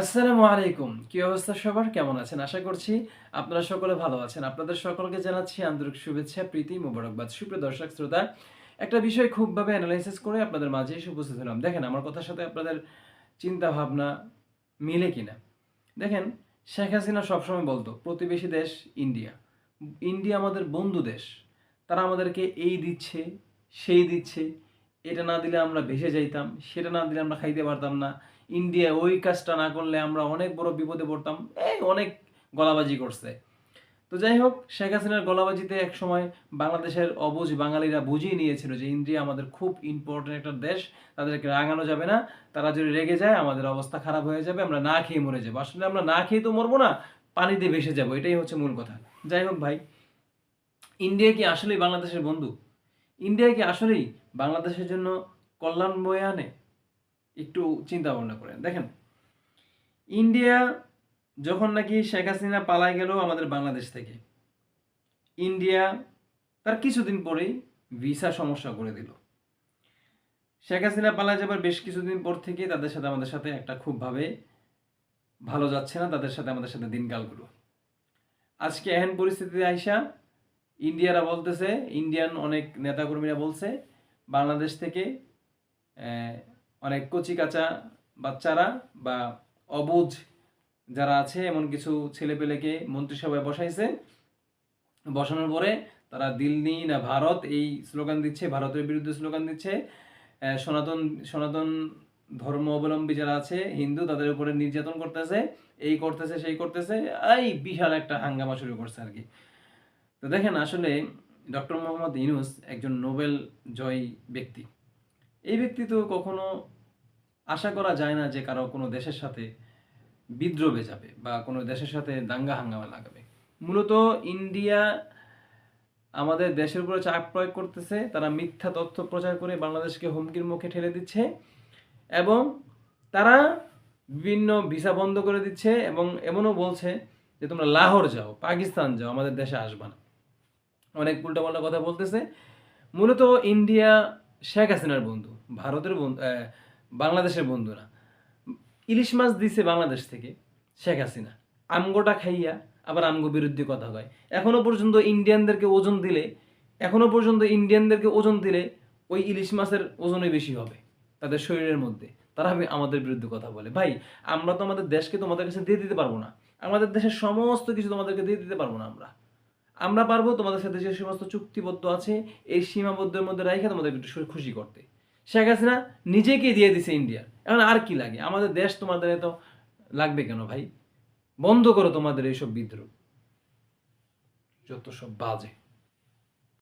আসসালামু আলাইকুম। কি অবস্থা সবার? কেমন আছেন? আশা করছি আপনারা সকলে ভালো আছেন। আপনাদের সকলকে জানাচ্ছি আন্তরিক শুভেচ্ছা, প্রীতি, মোবারকবাদ। সুপ্রিয় দর্শক, শ্রোতা, একটা বিষয় খুবভাবে অ্যানালাইসিস করে আপনাদের মাঝে এসে উপস্থিত হলাম। দেখেন, আমার কথার সাথে আপনাদের চিন্তা ভাবনা মিলে কিনা? দেখেন, শেখ হাসিনা সবসময় বলতো, প্রতিবেশী দেশ ইন্ডিয়া। ইন্ডিয়া আমাদের বন্ধু দেশ। তারা আমাদেরকে এই দিচ্ছে, সেই দিচ্ছে এটা না দিলে আমরা ভেসে যাইতাম, সেটা না দিলে আমরা খাইতে পারতাম না। ইন্ডিয়া ওই কাজটা না করলে আমরা অনেক বড় বিপদে পড়তাম, এই অনেক গলাবাজি করছে। তো যাই হোক, শেখ হাসিনার গলাবাজিতে এক সময় বাংলাদেশের অবুঝ বাঙালিরা বুঝিয়ে নিয়েছিল যে ইন্ডিয়া আমাদের খুব ইম্পর্টেন্ট একটা দেশ, তাদেরকে রাঙানো যাবে না, তারা যদি রেগে যায়, আমাদের অবস্থা খারাপ হয়ে যাবে, আমরা না খেয়ে মরে যাব। আসলে আমরা না খেয়ে তো মরবো না, পানিতে ভেসে যাব, এটাই হচ্ছে মূল কথা। যাই হোক ভাই, ইন্ডিয়া কি আসলেই বাংলাদেশের বন্ধু? ইন্ডিয়া কি আসলেই বাংলাদেশের জন্য কল্যাণ বয়ে আনে একটু চিন্তা ভাবনা করেন? দেখেন, ইন্ডিয়া যখন নাকি শেখ হাসিনা পালায় গেল আমাদের বাংলাদেশ থেকে, ইন্ডিয়া তার কিছুদিন পরেই ভিসা সমস্যা করে দিল। শেখ হাসিনা পালায় যাবার বেশ কিছুদিন পর থেকে তাদের সাথে আমাদের সাথে একটা খুবভাবে ভালো যাচ্ছে না, তাদের সাথে আমাদের সাথে দিনকালগুলো। আজকে এহেন পরিস্থিতিতে আইসা ইন্ডিয়ারা বলতেছে ইন্ডিয়ান অনেক নেতাকর্মীরা বলছে, বাংলাদেশ থেকে অনেক কচি কাঁচা বাচ্চারা বা অবুঝ যারা আছে, এমন কিছু ছেলেপেলেকে মন্ত্রিসভায় বসাইছে। বসানোর পরে তারা দিল্লি না ভারত, এই স্লোগান দিচ্ছে, ভারতের বিরুদ্ধে স্লোগান দিচ্ছে। সনাতন সনাতন ধর্ম অবলম্বী যারা আছে, হিন্দু, তাদের উপরে নির্যাতন করতেছে, এই করতেছে, সেই করতেছে, এই বিশাল একটা হাঙ্গামা শুরু করছে আর কি। তো দেখেন আসলে ডক্টর মোহাম্মদ ইউনুস একজন নোবেল জয়ী ব্যক্তি। এই ব্যক্তি তো কখনো আশা করা যায় না যে কারও কোনো দেশের সাথে বিদ্রোহে যাবে বা কোনো দেশের সাথে দাঙ্গা হাঙ্গামা লাগাবে। মূলত ইন্ডিয়া আমাদের দেশের উপরে চাপ প্রয়োগ করতেছে, তারা মিথ্যা তথ্য প্রচার করে বাংলাদেশকে হুমকির মুখে ঠেলে দিচ্ছে এবং তারা বিভিন্ন ভিসা বন্ধ করে দিচ্ছে এবং এমনও বলছে যে তোমরা লাহোর যাও, পাকিস্তান যাও, আমাদের দেশে আসবা না। অনেক উল্টাপাল্টা কথা বলতেছে। মূলত ইন্ডিয়া শেখ হাসিনার বন্ধু, ভারতের বন্ধু বাংলাদেশের বন্ধু না। ইলিশ মাছ দিছে বাংলাদেশ থেকে শেখ হাসিনা। আমগোটা খাইয়া আবার আমগো বিরুদ্ধে কথা কয়। এখনও পর্যন্ত ইন্ডিয়ানদেরকে ওজন দিলে, এখনও পর্যন্ত ইন্ডিয়ানদেরকে ওজন দিলে ওই ইলিশ মাছের ওজনে বেশি হবে তাদের শরীরের মধ্যে। তারা আমি আমাদের বিরুদ্ধে কথা বলে। ভাই, আমরা তো আমাদের দেশকে তোমাদের কাছে দিয়ে দিতে পারব না। আমাদের দেশের সমস্ত কিছু তোমাদেরকে দিয়ে দিতে পারব না আমরা। আমরা পারব তোমাদের সাথে যে সমস্ত চুক্তিবদ্ধ আছে, এই সীমাবদ্ধের মধ্যে রাখে তোমাদের একটু খুশি করতে। শেখ হাসিনা নিজেকে দিয়ে দিছে ইন্ডিয়া। এখন আর কি লাগে? আমাদের দেশ তোমাদের এত লাগবে কেন ভাই? বন্ধ করো তোমাদের এইসব বিদ্রোহ। যত সব বাজে।